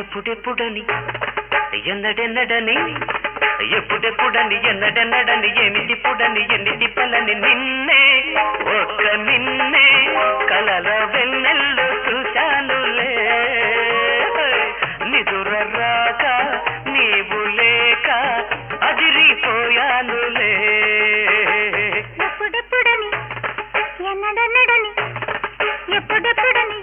ఎప్పుడెప్పుడని ఎన్నడెన్నడని ఎప్పుడెప్పుడని ఎన్నడెన్నడని ఏమిటిప్పుడని ఎన్ని తిప్పలని నిన్నే ఒక్క నిన్నే కలల వెన్నెల్లో చూశానులే నిదుర రాక నీవు లేక అదిరిపోయానులే ఎప్పుడెప్పుడని ఎన్నడెన్నడని ఎప్పుడెప్పుడని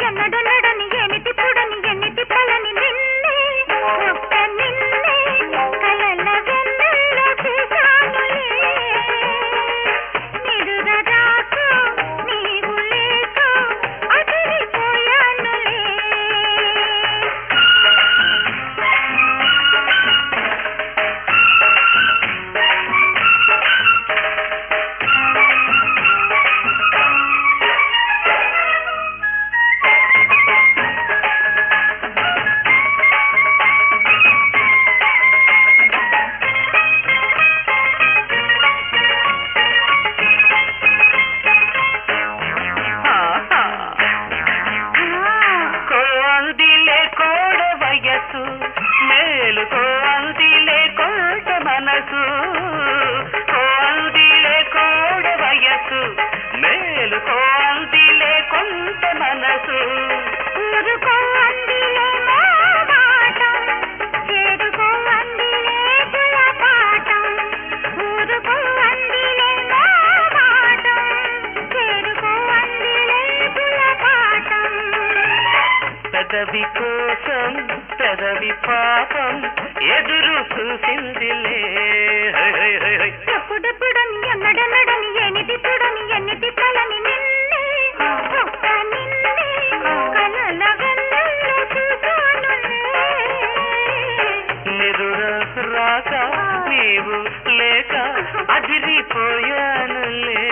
వయసు మేలుకో అందిలే కోట మనసు కోందిలే కోడ వయసు మేలుకో అందిలే కొంత మనసు. ఊరుకో పెదవి పాపం ఎదురు చూసిందిలే. ఎప్పుడెప్పుడని ఎన్నడెన్నడని నిన్నే కలల. నిదుర రాక నీవు లేక అదిరిపోయానులే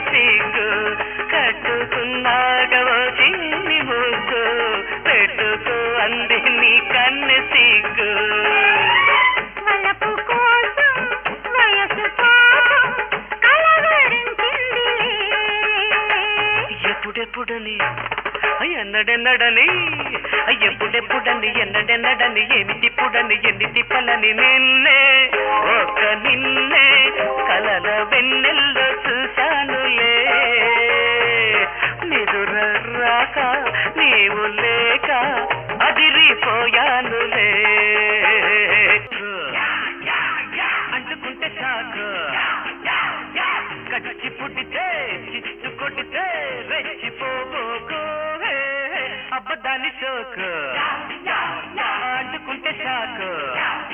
సిగ్గు కట్టుకున్నాక చిన్ని ముద్దు పెట్టుకు అందిని కన్నె సిగ్గు. ఎప్పుడెప్పుడని ఎన్నడెన్నడని ఎప్పుడెప్పుడని ఎన్నడెన్నడని ఏమిటిప్పుడని ఎన్ని తిప్పలని నిన్నే ఒక నిన్నే కలల వెన్నెల్లో అబ్బదాని షోకు. అంటుకుంటే షాకు.